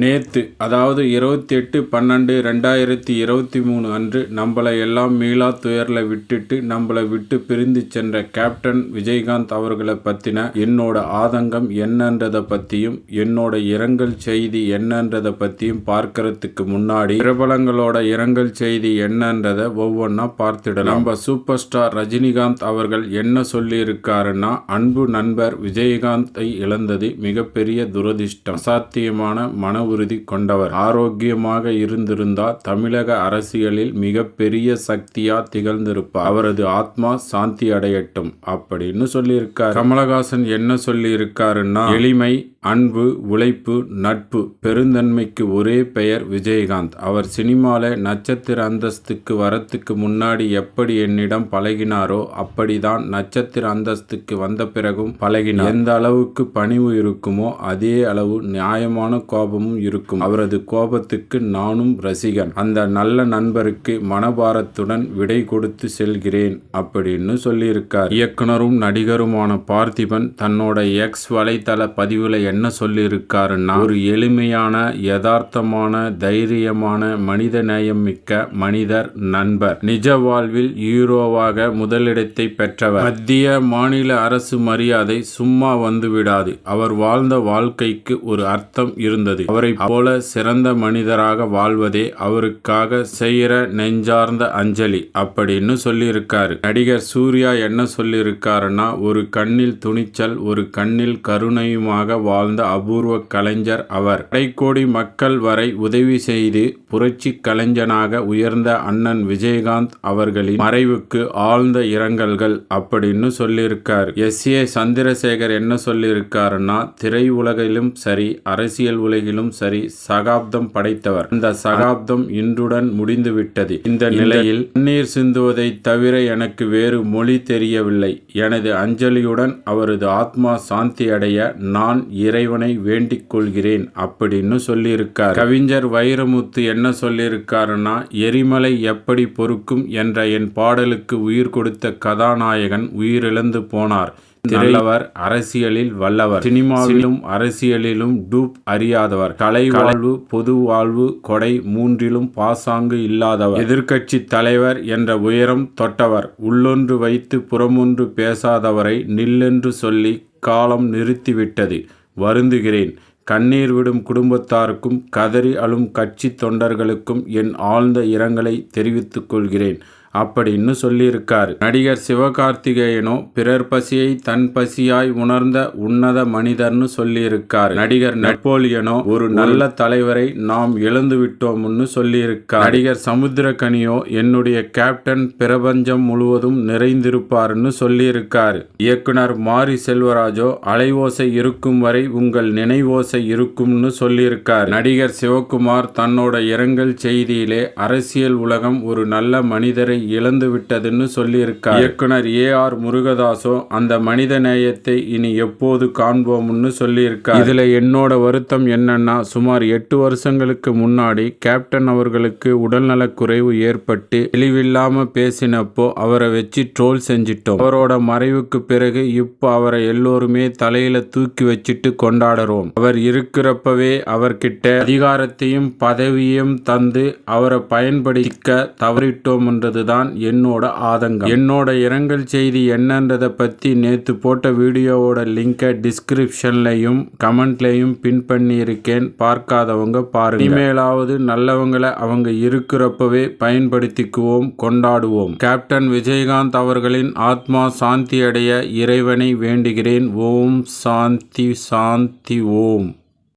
நேத்து அதாவது இருபத்தி எட்டு பன்னெண்டு ரெண்டாயிரத்தி இருபத்தி மூணு அன்று நம்மளை எல்லாம் மீளா துயரில் விட்டுட்டு நம்மளை விட்டு பிரிந்து சென்ற கேப்டன் விஜயகாந்த் அவர்களை பற்றின என்னோட ஆதங்கம் என்னன்றதை பற்றியும் என்னோட இரங்கல் செய்தி என்னன்றதை பற்றியும் பார்க்கறதுக்கு முன்னாடி பிரபலங்களோட இரங்கல் செய்தி என்னன்றதை ஒவ்வொன்றா பார்த்துடலாம். நம்ம சூப்பர் ஸ்டார் ரஜினிகாந்த் அவர்கள் என்ன சொல்லியிருக்காருன்னா அன்பு நண்பர் விஜயகாந்தை இழந்தது மிகப்பெரிய துரதிர்ஷ்டம். அசாத்தியமான மன உறுதி கொண்டவர். ஆரோக்கியமாக இருந்திருந்தால் தமிழக அரசியலில் மிகப்பெரிய சக்தியா திகழ்ந்திருப்பார். அவரது ஆத்மா சாந்தி அடையட்டும் அப்படின்னு சொல்லியிருக்கார். கமலஹாசன் என்ன சொல்லியிருக்காருன்னா எளிமை அன்பு உழைப்பு நட்பு பெருந்தன்மைக்கு ஒரே பெயர் விஜயகாந்த். அவர் சினிமால நட்சத்திர அந்தஸ்துக்கு வரத்துக்கு முன்னாடி எப்படி என்னிடம் பழகினாரோ அப்படிதான் நட்சத்திர அந்தஸ்துக்கு வந்த பிறகும் பழகினார். எந்த அளவுக்கு பணிவு இருக்குமோ அதே அளவு நியாயமான கோபமும் இருக்கும். அவரது கோபத்துக்கு நானும் ரசிகன். அந்த நல்ல நண்பருக்கு மனபாரத்துடன் விடை கொடுத்து செல்கிறேன் அப்படின்னு சொல்லியிருக்கார். இயக்குனரும் நடிகருமான பார்த்திபன் தன்னோட எக்ஸ் வலைத்தள பதிவுல என்ன சொல்லியிருக்காருன்னா ஒரு எளிமையான யதார்த்தமான தைரியமான மனித நேயம் மிக்க மனிதர் நண்பர். நிஜ வாழ்வில் ஹீரோவாக முதலிடத்தை பெற்றவர். மத்திய மாநில அரசு மரியாதை சும்மா வந்துவிடாது. அவர் வாழ்ந்த வாழ்க்கைக்கு ஒரு அர்த்தம் இருந்தது. அவரை போல சிறந்த மனிதராக வாழ்வதே அவருக்காக செய்கிற நெஞ்சார்ந்த அஞ்சலி. அப்படின்னு சொல்லியிருக்காரு? நடிகர் சூர்யா என்ன சொல்லியிருக்காருன்னா ஒரு கண்ணில் துணிச்சல் ஒரு கண்ணில் கருணையுமாக வாழ்ந்த அபூர்வ கலைஞர் அவர். கடைக்கோடி மக்கள் வரை உதவி செய்து புரட்சி கலைஞனாக உயர்ந்த அண்ணன் விஜயகாந்த் அவர்களின் மறைவுக்கு ஆழ்ந்த இரங்கல்கள். அப்படின்னு சொல்லியிருக்கார்? எஸ் ஏ சந்திரசேகர் என்ன சொல்லியிருக்காருன்னா திரை உலகிலும் சரி அரசியல் உலகிலும் சரி சகாப்தம் படைத்தவர். இந்த சகாப்தம் இன்றுடன் முடிந்துவிட்டது. இந்த நிலையில் கண்ணீர் சிந்துவதை தவிர எனக்கு வேறு மொழி தெரியவில்லை. எனது அஞ்சலியுடன் அவரது ஆத்மா சாந்தி அடைய நான் இறைவனை வேண்டிக் கொள்கிறேன் அப்படின்னு சொல்லியிருக்கார். கவிஞர் வைரமுத்து என்ன சொல்லியிருக்காருன்னா எரிமலை எப்படி பொறுக்கும்? என்ற என் பாடலுக்கு உயிர் கொடுத்த கதாநாயகன் உயிரிழந்து போனார். நல்லவர் அரசியலில் வல்லவர். சினிமாவிலும் அரசியலிலும் டூப் அறியாதவர். கலை வாழ்வு பொது வாழ்வு கொடை மூன்றிலும் பாசாங்கு இல்லாதவர். எதிர்க்கட்சி தலைவர் என்ற உயரம் தொட்டவர். உள்ளொன்று வைத்து புறமொன்று பேசாதவரை நில்லென்று சொல்லி காலம் நிறுத்திவிட்டது. வருந்துகிறேன். கண்ணீர் விடும் குடும்பத்தாருக்கும் கதறி அழும் கட்சி தொண்டர்களுக்கும் என் ஆழ்ந்த இரங்கலை தெரிவித்துக் கொள்கிறேன். அப்படின்னு சொல்லியிருக்காரு. நடிகர் சிவகார்த்திகேயனோ பிறர் பசியை தன் பசியாய் உணர்ந்த உன்னத மனிதர்னு சொல்லியிருக்காரு. நடிகர் நெப்போலியனோ ஒரு நல்ல தலைவரை நாம் இழந்து விட்டோம்னு சொல்லியிருக்கார். நடிகர் சமுத்திரகனியோ என்னுடைய கேப்டன் பிரபஞ்சம் முழுவதும் நிறைந்திருப்பார்னு சொல்லியிருக்காரு. இயக்குனர் மாரி செல்வராஜோ அலைவோசை இருக்கும் வரை உங்கள் நினைவோசை இருக்கும்னு சொல்லியிருக்கார். நடிகர் சிவகுமார் தன்னோட இரங்கல் செய்தியிலே அரசியல் உலகம் ஒரு நல்ல மனிதரை இழந்து விட்டதுன்னு சொல்லியிருக்கார். இயக்குனர் ஏ ஆர் முருகதாசோ அந்த மனித நேயத்தை இனி எப்போது காண்போம்னு சொல்லியிருக்கார். இதுல என்னோட வருத்தம் என்னன்னா சுமார் எட்டு வருஷங்களுக்கு முன்னாடி கேப்டன் அவர்களுக்கு உடல்நலக் குறைவு ஏற்பட்டு தெளிவில்லாம பேசினப்போ அவரை வச்சு ட்ரோல் செஞ்சிட்டோம். அவரோட மறைவுக்கு பிறகு இப்போ அவரை எல்லோருமே தலையில தூக்கி வச்சுட்டு கொண்டாடுறோம். அவர் இருக்கிறப்பவே அவர்கிட்ட அதிகாரத்தையும் பதவியும் தந்து அவரை பயன்படுத்திக்க தவறிட்டோம் தான் என்னோட ஆதங்கம். என்னோட இரங்கல் செய்தி என்னன்றதை பற்றி நேற்று போட்ட வீடியோவோட லிங்கை டிஸ்கிரிப்ஷன்லையும் கமெண்ட்லையும் பின் பண்ணியிருக்கேன். பார்க்காதவங்க பாருங்க. இனிமேலாவது நல்லவங்களை அவங்க இருக்கிறப்பவே பயன்படுத்திக்குவோம் கொண்டாடுவோம். கேப்டன் விஜயகாந்த் அவர்களின் ஆத்மா சாந்தி அடைய இறைவனை வேண்டுகிறேன். ஓம் சாந்தி சாந்தி ஓம்.